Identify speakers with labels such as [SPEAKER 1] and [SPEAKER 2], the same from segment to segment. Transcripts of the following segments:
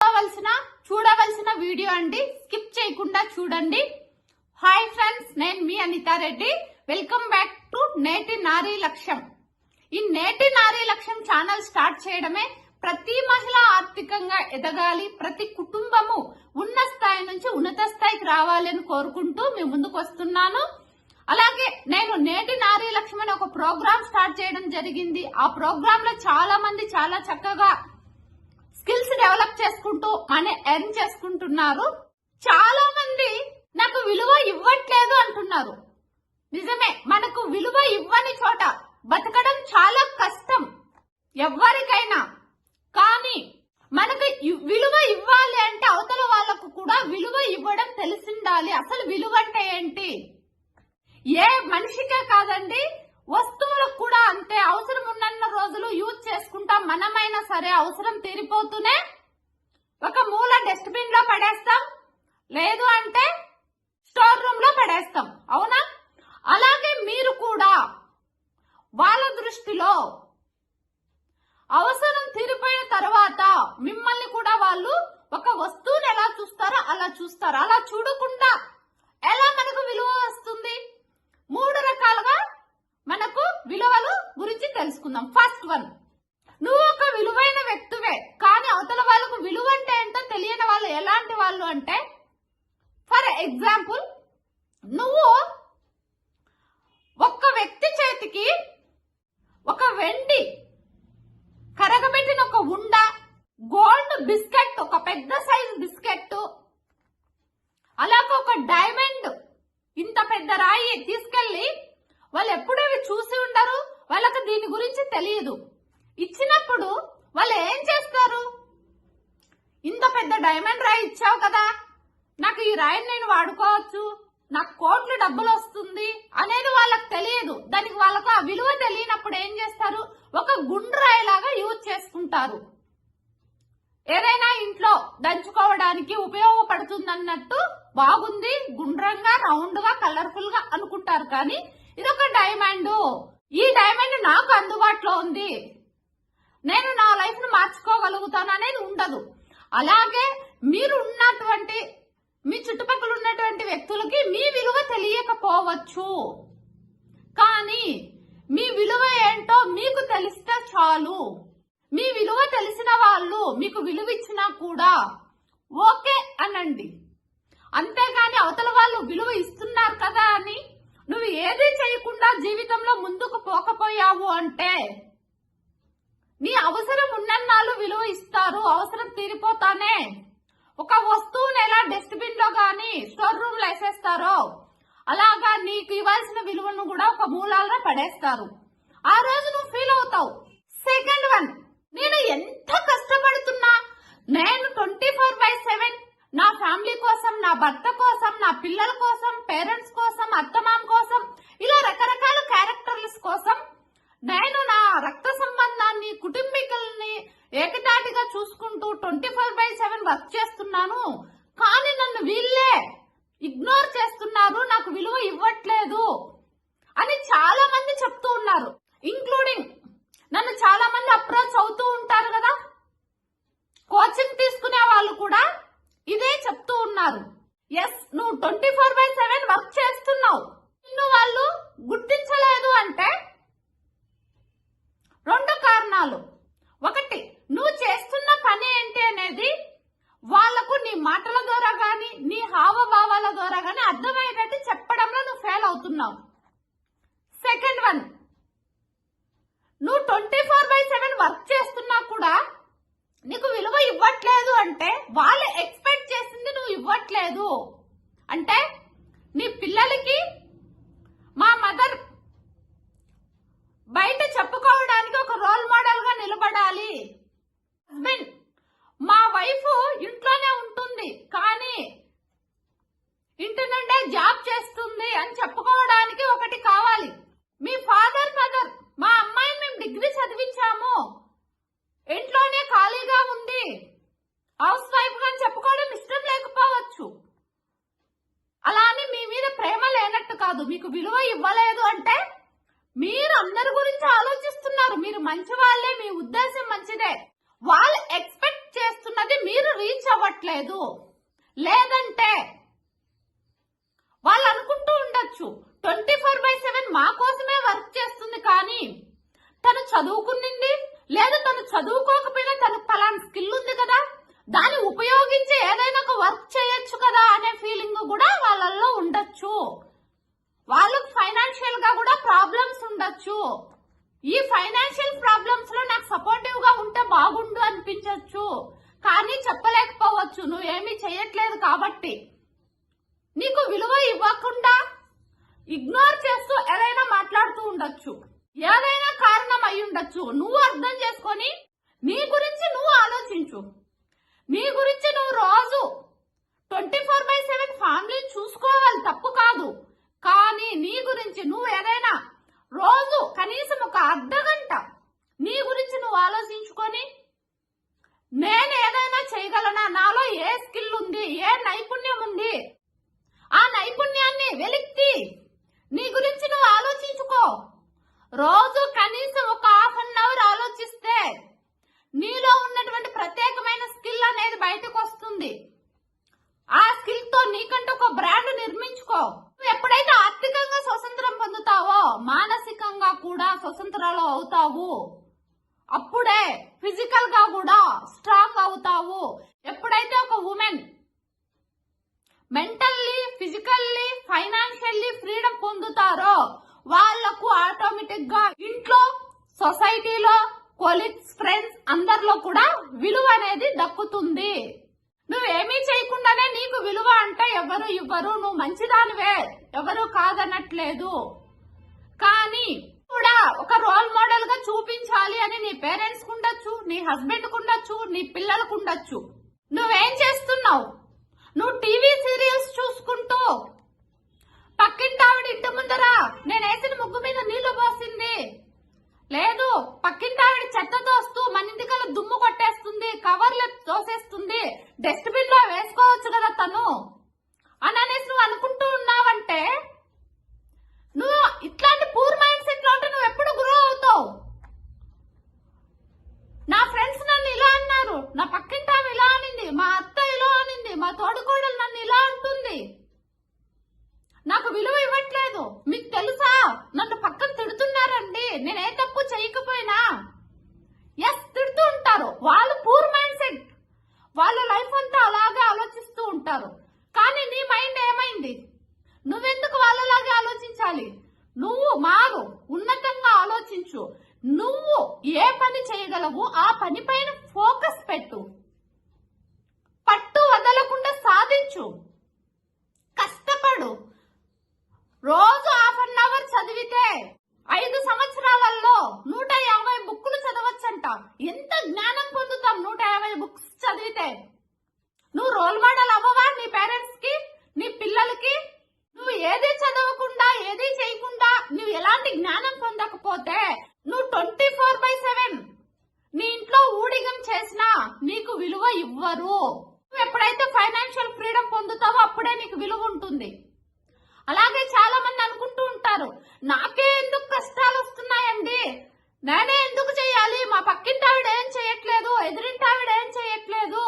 [SPEAKER 1] చూడవలసిన చూడవలసిన వీడియో అండి. స్కిప్ చేయకుండా చూడండి. హాయ్ ఫ్రెండ్స్ నేను మీ Anitha Reddy welcome back to Neti Nari Lakshyam. ఈ నేటి నారీ లక్ష్యం ఛానల్ స్టార్ట్ చేయడమే ప్రతి మహిళ ఆర్థికంగా ఎదగాలి. ప్రతి కుటుంబము ఉన్న స్థాయి నుంచి ఉన్నత స్థాయికి రావాలి అని కోరుకుంటూ మీ ముందుకు వస్తున్నాను. అలాగే నేను నేటి నారీ లక్ష్యం అనే ఒక ప్రోగ్రామ్ స్టార్ట్ చేయడం జరిగింది. ఆ ప్రోగ్రామ్లో చాలా మంది చాలా చక్కగా డెవలప్ చేసుకుంటూ మనీ ఎర్న్ చేసుకుంటున్నారు. చాలా మంది నాకు విలువ ఇవ్వట్లేదు అంటున్నారు. నిజమే మనకు విలువ ఇవ్వని చోట బతకడం చాలా కష్టం ఎవరికైనా కానీ మనకు విలువ ఇవ్వాలి అంటే అవతల వాళ్ళకు కూడా విలువ ఇవ్వడం తెలిసిండాలి. అసలు విలువ అంటే ఏంటి? ఏ మనిషికే కాదండి వస్తువులకు కూడా అంతే అవసరం ఉన్నన్న రోజులు యూజ్ చేసుకుంటాం మనమైనా సరే అవసరం తీరిపోతూనే ఒక మూల డస్ట్బిన్లో పడేస్తాం. లేదు అంటే స్టోర్ రూమ్లో పడేస్తాం. అవునా? అలాగే మీరు కూడా వాళ్ళ దృష్టిలో అవసరం తీరిపోయిన తర్వాత మిమ్మల్ని కూడా వాళ్ళు ఒక వస్తువుని ఎలా చూస్తారో అలా చూస్తారు. అలా చూడకుండా ఎలా మనకు విలువ వస్తుంది మూడు రకాలుగా మనకు విలువలు గురించి తెలుసుకుందాం. ఫస్ట్ వన్ నువ్వు ఒక విలువైన వ్యక్తివే కానీ అవతల వాళ్ళకు విలువ అంటే ఏంటో తెలియని వాళ్ళు ఎలాంటి వాళ్ళు అంటే ఫర్ ఎగ్జాంపుల్ నువ్వు ఒక్క వ్యక్తి చేతికి ఒక వెండి కరగబెట్టిన ఒక ఉండ గోల్డ్ బిస్కెట్ ఒక పెద్ద సైజ్ బిస్కెట్ అలాగే ఒక డైమండ్ ఇంత పెద్ద రాయి తీసుకెళ్ళి వాళ్ళు ఎప్పుడు అవి చూసి ఉండరు వాళ్ళకి దీని గురించి తెలియదు. ఇచ్చినప్పుడు వాళ్ళు ఏం చేస్తారు? ఇంత పెద్ద డైమండ్ రాయి ఇచ్చావు కదా. నాకు ఈ రాయిని నేను వాడుకోవచ్చు. నాకు కోట్లు డబ్బులు వస్తుంది అనేది వాళ్ళకి తెలియదు. దానికి వాళ్ళకు ఆ విలువ తెలియనప్పుడు ఏం చేస్తారు? ఒక గుండు రాయిలాగా యూజ్ చేసుకుంటారు. ఏదైనా ఇంట్లో దంచుకోవడానికి ఉపయోగపడుతుంది అన్నట్టు బాగుంది గుండ్రంగా రౌండ్గా కలర్ఫుల్గా అనుకుంటారు. కానీ ఇది ఒక డైమండ్ ఈ డైమండ్ నా ఉంది. నేను నా లైఫ్ను మార్చుకోగలుగుతాను అనేది ఉండదు. అలాగే మీరు ఉన్నటువంటి మీ చుట్టుపక్కల ఉన్నటువంటి వ్యక్తులకి మీ విలువ తెలియకపోవచ్చు. కానీ మీ విలువ ఏంటో మీకు తెలిస్తే చాలు. మీ విలువ తెలిసిన వాళ్ళు మీకు విలువ ఇచ్చినా కూడా ఓకే అనండి. అంతేగాని అవతల వాళ్ళు విలువ ఇస్తున్నారు కదా అని నువ్వు ఏది చేయకుండా జీవితంలో ముందుకు పోకపోయావు అంటే నీ అవసరం ఉన్నన్నాళ్ళు విలువ ఇస్తారు అవసరం తీరిపోతానే. ఒక వస్తువుని ఎలా డస్ట్బిన్లో గాని స్టోర్ రూమ్లో వేసేస్తారో అలాగా నీకు ఇవ్వాల్సిన విలువను కూడా ఒక మూలాల్లో పడేస్తారు. ఆ రోజు నువ్వు ఫీల్ అవుతావు. సెకండ్ వన్ నేను ఎంత కష్టపడుతున్నా? నేను ట్వంటీ ఫోర్ బై సెవెన్ నా ఫ్యామిలీ కోసం నా భర్త కోసం నా పిల్లల కోసం పేరెంట్స్ కోసం అత్తమామ కోసం ఇలా రకరకాల క్యారెక్టర్స్ కోసం నేను నా రక్త సంబంధాన్ని కుటుంబీకుల్ని ఏకతాటిగా చూసుకుంటూ twenty four by seven work చేస్తున్నాను కానీ నన్ను వీళ్ళే ఇగ్నోర్ చేస్తున్నారు నాకు విలువ ఇవ్వట్లేదు అని చాలా మంది ఉంటారు ఇంక్లూడింగ్ నన్ను చాలా మంది అప్రోచ్ అవుతూ ఉంటారు కదా. కోచింగ్ తీసుకునే వాళ్ళు కూడా ఇదే చెప్తూ ఉన్నారు. ఎస్ నువ్వు twenty four by seven work చేస్తున్నావు. నిన్ను వాళ్ళు గుర్తించలేదు అంటే రెండు కారణాలు. ఒకటి నువ్వు చేస్తున్న పని ఏంటి అనేది వాళ్ళకు నీ మాటల ద్వారా గాని నీ హావభావాల ద్వారా గాని అర్థమయ్యేటట్టు చెప్పడంలో నువ్వు ఫెయిల్ అవుతున్నావు. సెకండ్ వన్ నువ్వు twenty four by seven work చేస్తున్నా కూడా నీకు విలువ ఇవ్వట్లేదు అంటే వాళ్ళు ఎక్స్పెక్ట్ చేసింది నువ్వు ఇవ్వట్లేదు. అంటే నీ పిల్లలకి మా మదర్ బయట చెప్పుకోవడానికి ఒక రోల్ మోడల్గా నిలబడాలి హస్బెండ్ మా వైఫ్ ఇంట్లోనే ఉంటుంది కానీ ఇంటి నుండే జాబ్ చేస్తుంది అని చెప్పుకోవడానికి ఒకటి కావాలి మీ ఫాదర్ మదర్ మా అమ్మాయిని మేము డిగ్రీ చదివించాము ఇంట్లోనే ఖాళీగా ఉంది హౌస్ వైఫ్గా చెప్పుకోవడం ఇష్టం లేకపోవచ్చు అలా అని మీ మీద ప్రేమ లేనట్టు కాదు మీకు విలువ ఇవ్వలేదు అంటే మీరు అందరి గురించి ఆలోచిస్తున్నారు. మీరు మంచి వాళ్ళే మీ ఉద్దేశం మంచిదే. వాళ్ళు ఎక్స్పెక్ట్ చేస్తున్నది మీరు రీచ్ అవ్వట్లేదు. లేదంటే వాళ్ళు అనుకుంటూ ఉండొచ్చు ట్వంటీ ఫోర్ బై సెవెన్ మా కోసమే వర్క్ చేస్తుంది కానీ తను చదువుకునింది లేదా తను చదువుకోకపోయినా తనకు పలానా స్కిల్ ఉంది కదా దాన్ని ఉపయోగించి ఏదైనా ఒక వర్క్ చేయొచ్చు కదా అనే ఫీలింగ్ కూడా వాళ్ళల్లో ఉండొచ్చు వాళ్ళకు ఫైనాన్షియల్గా కూడా ప్రాబ్లమ్స్ ఉండొచ్చు ఈ ఫైనాన్షియల్ ప్రాబ్లమ్స్లో నాకు సపోర్టివ్గా ఉంటే బాగుండు అనిపించవచ్చు కానీ చెప్పలేకపోవచ్చు నువ్వేమీ చేయట్లేదు కాబట్టి నీకు విలువ ఇవ్వకుండా ఇగ్నోర్ చేస్తూ ఏదైనా మాట్లాడుతూ ఉండొచ్చు. ఏదైనా కారణం అయి ఉండొచ్చు. నువ్వు అర్థం చేసుకొని నీ గురించి నువ్వు ఆలోచించు. నీ గురించి నువ్వు రోజు twenty four by seven family చూసుకోవాలి తప్పు కాదు. కానీ నీ గురించి నువ్వు ఏదైనా రోజు కనీసం ఒక అర్ధ గంట నీ గురించి నువ్వు ఆలోచించుకొని నేను ఏదైనా చేయగలనా? నాలో ఏ స్కిల్ ఉంది ఏ నైపుణ్యం ఉంది ఆ నైపుణ్యాన్ని వెలిక్తి నీ గురించి నువ్వు ఆలోచించుకో రోజు కనీసం ఒక హాఫ్ అన్ అవర్ ఆలోచిస్తే నీలో ఉన్నటువంటి ప్రత్యేకమైన స్కిల్ అనేది బయటకు వస్తుంది ఆ స్కిల్తో నీకంటూ ఒక బ్రాండ్ నిర్మించుకో నువ్వు ఎప్పుడైతే ఆర్థికంగా స్వతంత్రం పొందుతావో మానసికంగా కూడా స్వతంత్రాలు అవుతావు అప్పుడే ఫిజికల్గా కూడా స్ట్రాంగ్ అవుతావు. ఎప్పుడైతే ఒక women mentally physically financially freedom పొందుతారో వాళ్ళకు ఆటోమేటిక్గా ఇంట్లో సొసైటీలో కొలీగ్స్ ఫ్రెండ్స్ అందరిలో కూడా విలువ అనేది దక్కుతుంది. నువ్వేమీ చేయకుండానే నీకు విలువ అంటే ఎవరు ఇవ్వరు. నువ్వు మంచిదానివే ఎవరు కాదనట్లేదు. కానీ కూడా ఒక రోల్ మోడల్గా చూపించాలి అని నీ పేరెంట్స్ ఉండొచ్చు నీ హస్బెండ్ ఉండొచ్చు నీ పిల్లలకు ఉండొచ్చు. నువ్వేం చేస్తున్నావు? నువ్వు టీవీ సీరియల్స్ చూసుకుంటూ పక్కింటి ఆవిడ ఇంటి ముందర నేను వేసిన ముగ్గు మీద నీళ్ళు పోసింది. లేదు పక్కింటి ఆవిడ చెత్త తోస్తూ మన ఇంటికల దుమ్ము కొట్టేస్తుంది కవర్లు తోసేస్తుంది డస్ట్బిన్లో వేసుకోవచ్చు కదా తను అని అనేసి నువ్వు అనుకుంటూ ఉన్నావంటే నువ్వు ఇట్లాంటి పూర్ మైండ్ సెట్లో ఉంటే నువ్వు ఎప్పుడు గ్రో అవుతావు నా ఫ్రెండ్స్ నన్ను ఇలా అన్నారు నా పక్కింటి ఆమె ఇలా అనింది మా అత్త ఇలా అనింది మా తోడుకోడలు నన్ను ఇలా అంటుంది నాకు విలువ ఇవ్వట్లేదు మీకు తెలుసా నన్ను పక్కన తిడుతున్నారండి నేను ఏ తప్పు చేయకపోయినా ఎస్ తిడుతూ ఉంటారు వాళ్ళు పూర్ మైండ్ సెట్ వాళ్ళ లైఫ్ అంతా అలాగే ఆలోచిస్తూ ఉంటారు కానీ నీ మైండ్ ఏమైంది నువ్వెందుకు వాళ్ళలాగే ఆలోచించాలి నువ్వు మారు ఉన్నతంగా ఆలోచించు నువ్వు ఏ పని చేయగలవు ఆ పని పైన ఫోకస్ పెట్టు పట్టు వదలకుండా సాధించు కష్టపడు. రోజు హాఫ్ అన్ అవర్ చదివితే ఐదు సంవత్సరాలలో నూట యాభై బుక్కులు చదవచ్చంట. ఎంత జ్ఞానం పొందుతాం నూట యాభై బుక్స్ చదివితే? నువ్వు రోల్ మోడల్ అవ్వవా నీ పేరెంట్స్కి నీ పిల్లలకి? నువ్వు ఏది చదవకుండా ఏది చేయకుండా నువ్వు ఎలాంటి జ్ఞానం పొందకపోతే నువ్వు ట్వంటీ ఫోర్ బై సెవెన్ నీ ఇంట్లో ఊడిగం చేసినా నీకు విలువ ఇవ్వరు. నువ్వు ఎప్పుడైతే పొందుతావో అప్పుడే నీకు విలువ ఉంటుంది. అలాగే చాలా మంది అనుకుంటూ ఉంటారు నాకే ఎందుకు కష్టాలు వస్తున్నాయండి? నేనే ఎందుకు చేయాలి? మా పక్కింటి ఆవిడ ఏం చేయట్లేదు ఎదురింటి ఆవిడ ఏం చేయట్లేదు.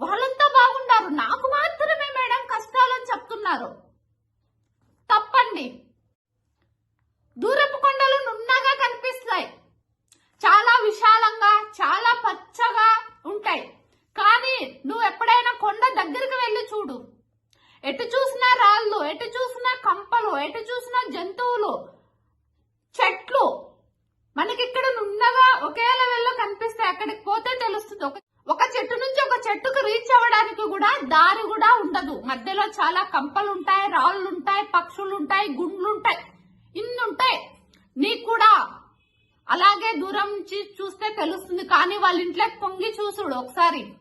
[SPEAKER 1] వాళ్ళంతా బాగుండారు నాకు మాత్రమే మేడం కష్టాలు అని చెప్తున్నారు తప్పండి దూరపు కొండలు నున్నగా కనిపిస్తాయి చాలా విశాలంగా చాలా పచ్చగా ఉంటాయి కానీ నువ్వు ఎప్పుడైనా కొండ దగ్గరికి వెళ్ళి చూడు ఎటు చూసినా రాళ్ళు ఎటు చూసినా కంపలు ఎటు చూసినా జంతువులు చెట్లు మనకి ఇక్కడ నున్నగా ఒకే లెవెల్లో కనిపిస్తాయి అక్కడికి పోతే తెలుస్తుంది ఒక ఒక చెట్టు నుంచి ఒక చెట్టుకు రీచ్ అవ్వడానికి కూడా దారి కూడా ఉండదు. మధ్యలో చాలా కంపలు ఉంటాయి రాళ్ళు ఉంటాయి పక్షులు ఉంటాయి గుండ్లు ఉంటాయి. ఇన్ని ఉంటాయి. నీకు కూడా అలాగే దూరం నుంచి చూస్తే తెలుస్తుంది. కానీ వాళ్ళ ఇంట్లోకి పొంగి చూసుడు ఒకసారి.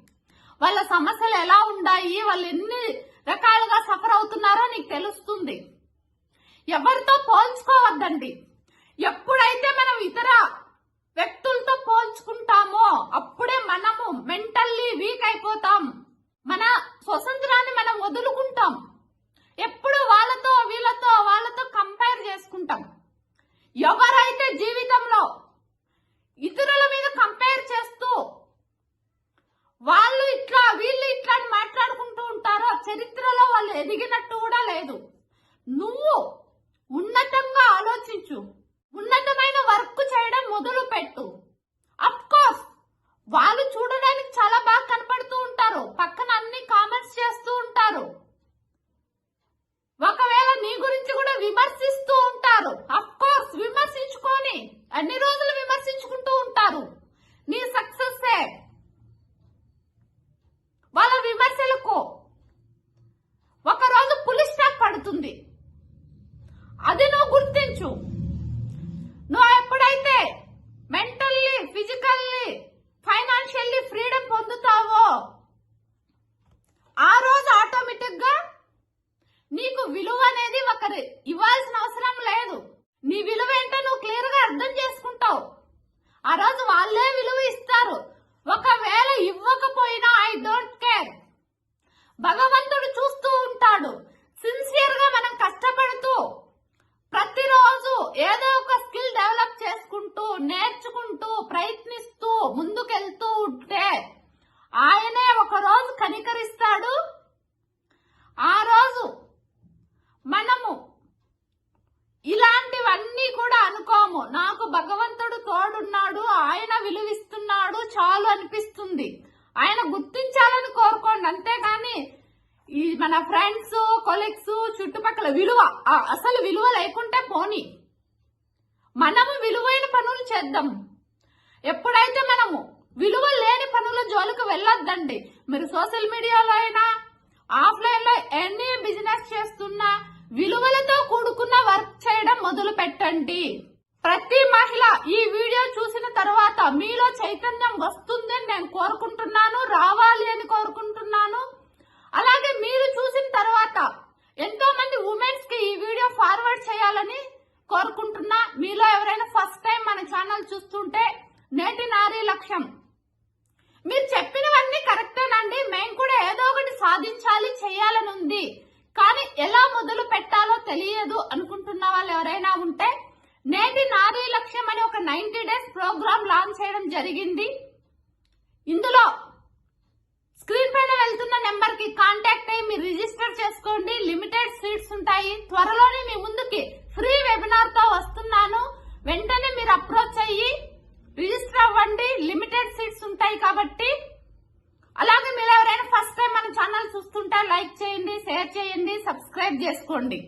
[SPEAKER 1] వాళ్ళ సమస్యలు ఎలా ఉన్నాయి వాళ్ళు ఎన్ని రకాలుగా సఫర్ అవుతున్నారో నీకు తెలుస్తుంది. ఎవరితో పోల్చుకోవద్దండి. ఎప్పుడైతే మనం ఇతర వ్యక్తులతో పోల్చుకుంటామో అప్పుడు మనము మెంటల్లీ వీక్ అయిపోతాం. మన స్వతంత్రాన్ని మనం వదులుకుంటాం. ఎప్పుడు వాళ్ళతో వీళ్ళతో వాళ్ళతో కంపేర్ చేసుకుంటాం. ఎవరైతే జీవితంలో ఇతరుల మీద కంపేర్ చేస్తూ వాళ్ళు ఇట్లా వీళ్ళు ఇట్లా మాట్లాడుకుంటూ ఉంటారో చరిత్రలో వాళ్ళు ఎదిగినట్టు కూడా లేదు. నువ్వు ఉన్నతంగా ఆలోచించు. ఉన్నతమైన వర్క్ చేయడం మొదలు పెట్టు వాళ్ళు చూడడానికి చాలా బాగా కనపడుతూ ఉంటారు. పక్కన అన్ని కామెంట్స్ చేస్తూ ఉంటారు. ఒకవేళ నీ గురించి కూడా విమర్శిస్తూ ఉంటారు. అఫ్ కోర్స్ విమర్శించుకొని అన్ని రోజులు విమర్శించుకుంటూ ఉంటారు నీ సక్సెస్ వాళ్ళ విమర్శలకు ఒక రోజు పులిస్ స్టాప్ పడుతుంది అది నువ్వు గుర్తించు నువ్వు ఎప్పుడైతే మెంటల్లీ ఫిజికల్లీ ఫైనాన్షియల్లీ ఫ్రీడమ్ పొందుతావో ఆ రోజు ఆటోమేటిక్గా నీకు విలువ అనేది ఒకరి ఇవ్వాల్సిన అవసరం లేదు నీ విలువ ఏంటో నువ్వు క్లియర్గా అర్థం చేసుకుంటావు ఆ రోజు వాళ్ళే విలువ ఇస్తారు ఒకవేళ ఇవ్వకపోయినా ఐ డోంట్ కేర్ భగవంతుడు చూస్తూ ఉంటాడు సిన్సియర్గా మనం కష్టపడుతూ ప్రతిరోజు ఏదో ఒక స్కిల్ డెవలప్ చేసుకుంటూ నేర్చుకుంటూ ప్రయత్నిస్తూ ముందుకెళ్తూ ఉంటే ఆయనే ఒక రోజు కనికరిస్తాడు ఆ రోజు మనము ఇలాంటివన్నీ కూడా అనుకోము నాకు భగవంతుడు తోడున్నాడు ఆయన విలువిస్తున్నాడు చాలు అనిపిస్తుంది ఆయన గుర్తించాలని కోరుకోండి అంతేగాని ఈ మన ఫ్రెండ్స్ కొలీగ్స్ చుట్టుపక్కల విలువ ఆ అసలు విలువ లేకుంటే పోని మనము విలువైన పనులు చేద్దాం. ఎప్పుడైతే మనము విలువ లేని పనుల జోలికి వెళ్ళొద్దండి మీరు సోషల్ మీడియాలో అయినా ఆఫ్లైన్లో ఎన్ని బిజినెస్ చేస్తున్నా విలువలతో కూడుకున్న వర్క్ చేయడం మొదలు పెట్టండి. ప్రతి మహిళ ఈ వీడియో చూసిన తర్వాత మీలో చైతన్యం వస్తుందని నేను కోరుకుంటున్నాను రావాలి అని కోరుకుంటున్నాను. అలాగే మీరు చూసిన తర్వాత ఎంతో మంది ఉమెన్స్కి ఈ వీడియో ఫార్వర్డ్ చేయాలని కోరుకుంటున్నా మీలో ఎవరైనా ఫస్ట్ టైం మన ఛానల్ చూస్తుంటే నేటి నారీ లక్ష్యం మీరు చెప్పినవన్నీ కరెక్టేనండి మేము కూడా ఏదో ఒకటి సాధించాలి చేయాలని ఉంది కానీ ఎలా మొదలు పెట్టాలో తెలియదు అనుకుంటున్న వాళ్ళు ఎవరైనా ఉంటే నేటి నారీ లక్ష్యం అని ఒక నైన్టీ డేస్ ప్రోగ్రామ్ లాంచ్ చేయడం జరిగింది. ఇందులో స్క్రీన్ పైన వెళ్తున్న నెంబర్కి కాంటాక్ట్ అయ్యి మీరు రిజిస్టర్ చేసుకోండి. లిమిటెడ్ సీట్స్ ఉంటాయి. త్వరలోనే మీ ముందుకి ఫ్రీ వెబినార్తో వస్తున్నాను. వెంటనే మీరు అప్రోచ్ అయ్యి రిజిస్టర్ అవ్వండి. లిమిటెడ్ సీట్స్ ఉంటాయి కాబట్టి. అలాగే మీరు ఎవరైనా ఫస్ట్ టైం మన ఛానల్ చూస్తుంటే లైక్ చేయండి షేర్ చేయండి సబ్స్క్రైబ్ చేసుకోండి.